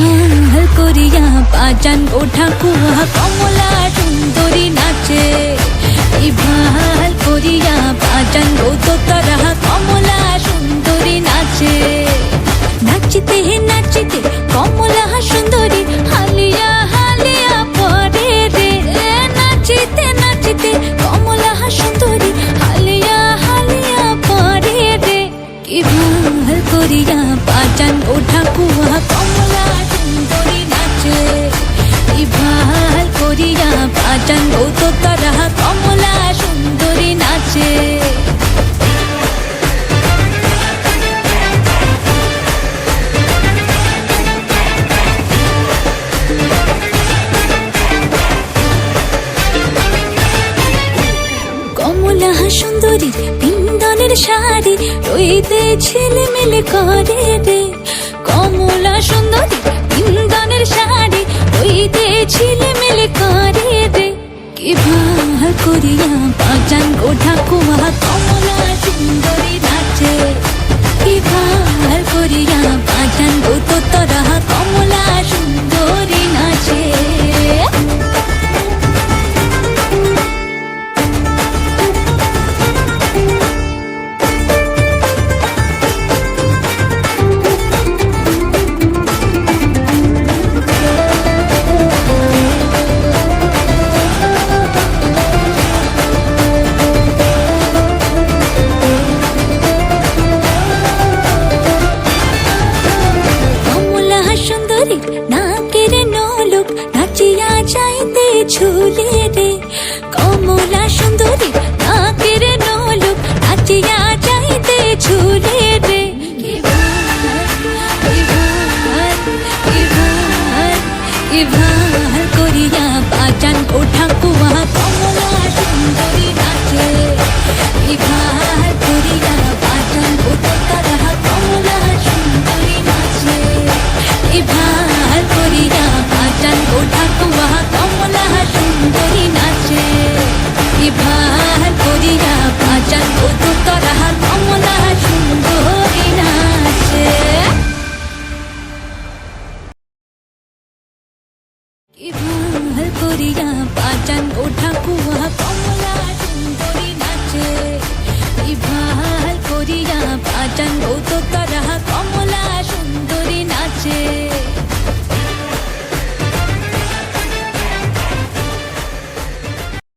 ভালো করিয়া বাজান ও ঠাকুয়া কমলা সুন্দরী নাচে ভালো করিয়া বাজান তো তারা কমলা সুন্দরী নাচে নাচিতে নাচিতে কমলা সুন্দরী হালিয়া হালিয়া পরে রে নাচিতে নাচিতে কমলা সুন্দরী হালিয়া হালিয়া পরে রে কি ভালো করিয়া বাজান ও ঠাকুয়া করিয়া ও তো তারা কমলা সুন্দরী নাচে। কমলা সুন্দরী বিন্দনের শাড়ি রইতে ছেলে মেলে করে রে। কমলা সুন্দরী বিন্দনের শাড়ি সুন্দরী নাকের নলক নাচিয়া যাইতে ঝুলে রে। কমলা সুন্দরী নাকের নলক নাচিয়া যাইতে ঝুলে রে। ভালো করিয়া বাজান ও ঠাকুয়া কমলা সুন্দরী নাচে ভালো করিয়া বাজান ও তারা কমলা সুন্দরী ভালো করিয়া বাজান ও ঠাকুয়া কমলা সুন্দরী নাচে কি করিয়া বাজান ও তারা কমলা সুন্দরী নাচে ভালো করিয়া তো